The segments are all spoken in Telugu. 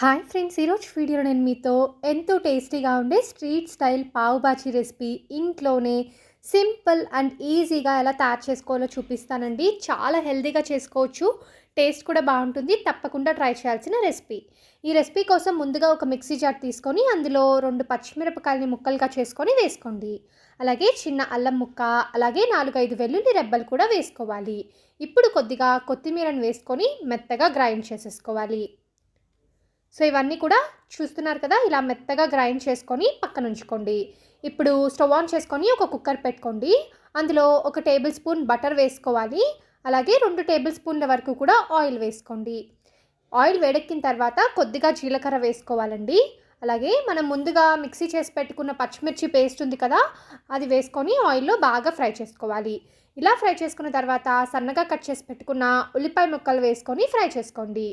హాయ్ ఫ్రెండ్స్ ఈరోజు వీడియో నేను మీతో ఎంతో టేస్టీగా ఉండే street style pav bhaji recipe ఇంట్లోనే సింపుల్ అండ్ ఈజీగా ఎలా తయారు చేసుకోవాలో చూపిస్తానండి. చాలా హెల్దీగా చేసుకోవచ్చు టేస్ట్ కూడా బాగుంటుంది తప్పకుండా ట్రై చేయాల్సిన రెసిపీ. ఈ రెసిపీ కోసం ముందుగా ఒక మిక్సీ జార్ తీసుకొని అందులో రెండు పచ్చిమిరపకాయలని ముక్కలుగా చేసుకొని వేసుకోండి. అలాగే చిన్న అల్లం ముక్క అలాగే నాలుగైదు వెల్లుల్లి రెబ్బలు కూడా వేసుకోవాలి. ఇప్పుడు కొద్దిగా కొత్తిమీరను వేసుకొని మెత్తగా గ్రైండ్ చేసేసుకోవాలి. సో ఇవన్నీ కూడా చూస్తున్నారు కదా ఇలా మెత్తగా గ్రైండ్ చేసుకొని పక్కన ఉంచుకోండి. ఇప్పుడు స్టవ్ ఆన్ చేసుకొని ఒక కుక్కర్ పెట్టుకోండి. అందులో ఒక టేబుల్ స్పూన్ బటర్ వేసుకోవాలి. అలాగే రెండు టేబుల్ స్పూన్ల వరకు కూడా ఆయిల్ వేసుకోండి. ఆయిల్ వేడెక్కిన తర్వాత కొద్దిగా జీలకర్ర వేసుకోవాలండి. అలాగే మనం ముందుగా మిక్సీ చేసి పెట్టుకున్న పచ్చిమిర్చి పేస్ట్ ఉంది కదా అది వేసుకొని ఆయిల్లో బాగా ఫ్రై చేసుకోవాలి. ఇలా ఫ్రై చేసుకున్న తర్వాత సన్నగా కట్ చేసి పెట్టుకున్న ఉల్లిపాయ ముక్కలు వేసుకొని ఫ్రై చేసుకోండి.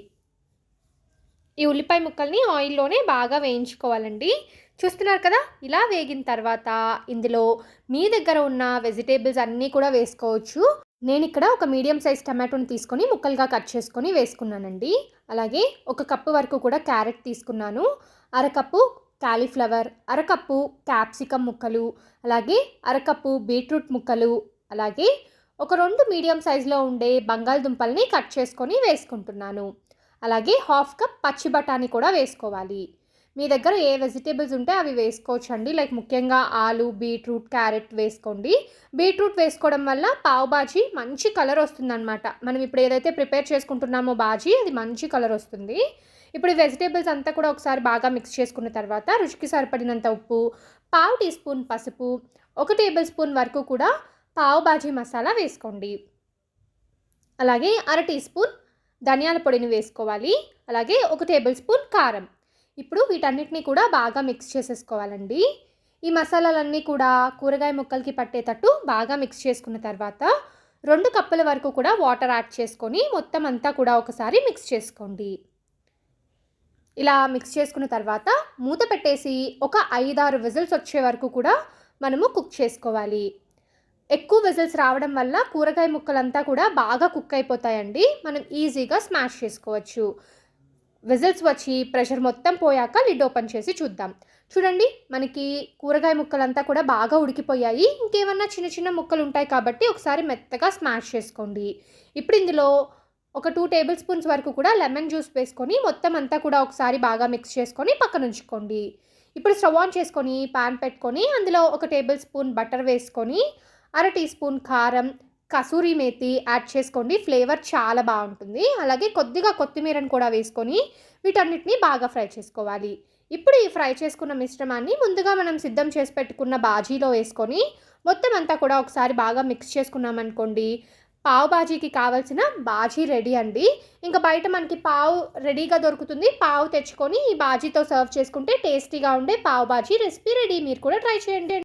ఈ ఉల్లిపాయ ముక్కల్ని ఆయిల్లోనే బాగా వేయించుకోవాలండి. చూస్తున్నారు కదా? ఇలా వేగిన తర్వాత ఇందులో మీ దగ్గర ఉన్న వెజిటేబుల్స్ అన్నీ కూడా వేసుకోవచ్చు. నేను ఇక్కడ ఒక మీడియం సైజ్ టమాటోని తీసుకొని ముక్కలుగా కట్ చేసుకొని వేసుకున్నానండి. అలాగే ఒక కప్పు వరకు కూడా క్యారెట్ తీసుకున్నాను. అరకప్పు క్యాలీఫ్లవర్ అరకప్పు క్యాప్సికమ్ ముక్కలు అలాగే అరకప్పు బీట్రూట్ ముక్కలు అలాగే ఒక రెండు మీడియం సైజులో ఉండే బంగాళదుంపల్ని కట్ చేసుకొని వేసుకుంటున్నాను. అలాగే హాఫ్ కప్ పచ్చి బఠానీ కూడా వేసుకోవాలి. మీ దగ్గర ఏ వెజిటేబుల్స్ ఉంటే అవి వేసుకోవచ్చు అండి లైక్ ముఖ్యంగా ఆలు బీట్రూట్ క్యారెట్ వేసుకోండి. బీట్రూట్ వేసుకోవడం వల్ల పావు బాజీ మంచి కలర్ వస్తుందన్నమాట. మనం ఇప్పుడు ఏదైతే ప్రిపేర్ చేసుకుంటున్నామో బాజీ అది మంచి కలర్ వస్తుంది. ఇప్పుడు వెజిటేబుల్స్ అంతా కూడా ఒకసారి బాగా మిక్స్ చేసుకున్న తర్వాత రుచికి సరిపడినంత ఉప్పు పావు టీ స్పూన్ పసుపు ఒక టేబుల్ స్పూన్ వరకు కూడా పావు బాజీ మసాలా వేసుకోండి. అలాగే అర టీ స్పూన్ ధనియాల పొడిని వేసుకోవాలి. అలాగే ఒక టేబుల్ స్పూన్ కారం. ఇప్పుడు వీటన్నిటిని కూడా బాగా మిక్స్ చేసేసుకోవాలండి. ఈ మసాలాలన్నీ కూడా కూరగాయ ముక్కలకి పట్టేటట్టు బాగా మిక్స్ చేసుకున్న తర్వాత రెండు కప్పుల వరకు కూడా వాటర్ యాడ్ చేసుకొని మొత్తం అంతా కూడా ఒకసారి మిక్స్ చేసుకోండి. ఇలా మిక్స్ చేసుకున్న తర్వాత మూత పెట్టేసి ఒక ఐదారు విజిల్స్ వచ్చే వరకు కూడా మనము కుక్ చేసుకోవాలి. ఎక్కువ విజిల్స్ రావడం వల్ల కూరగాయ ముక్కలంతా కూడా బాగా కుక్ అయిపోతాయండి. మనం ఈజీగా స్మాష్ చేసుకోవచ్చు. విజిల్స్ వచ్చి ప్రెషర్ మొత్తం పోయాక లిడ్ ఓపెన్ చేసి చూద్దాం. చూడండి మనకి కూరగాయ ముక్కలంతా కూడా బాగా ఉడికిపోయాయి. ఇంకేమన్నా చిన్న చిన్న ముక్కలు ఉంటాయి కాబట్టి ఒకసారి మెత్తగా స్మాష్ చేసుకోండి. ఇప్పుడు ఇందులో ఒక టూ టేబుల్ స్పూన్స్ వరకు కూడా లెమన్ జ్యూస్ వేసుకొని మొత్తం అంతా కూడా ఒకసారి బాగా మిక్స్ చేసుకొని పక్కన ఉంచుకోండి. ఇప్పుడు స్టవ్ ఆన్ చేసుకొని పాన్ పెట్టుకొని అందులో ఒక టేబుల్ స్పూన్ బటర్ వేసుకొని అర టీ స్పూన్ కారం కసూరి మేతి యాడ్ చేసుకోండి. ఫ్లేవర్ చాలా బాగుంటుంది. అలాగే కొద్దిగా కొత్తిమీరను కూడా వేసుకొని వీటన్నిటిని బాగా ఫ్రై చేసుకోవాలి. ఇప్పుడు ఈ ఫ్రై చేసుకున్న మిశ్రమాన్ని ముందుగా మనం సిద్ధం చేసి పెట్టుకున్న బాజీలో వేసుకొని మొత్తం అంతా కూడా ఒకసారి బాగా మిక్స్ చేసుకున్నామనుకోండి పావు బాజీకి కావాల్సిన బాజీ రెడీ అండి. ఇంకా బయట మనకి పావు రెడీగా దొరుకుతుంది. పావు తెచ్చుకొని ఈ బాజీతో సర్వ్ చేసుకుంటే టేస్టీగా ఉండే పావు బాజీ రెసిపీ రెడీ. మీరు కూడా ట్రై చేయండి.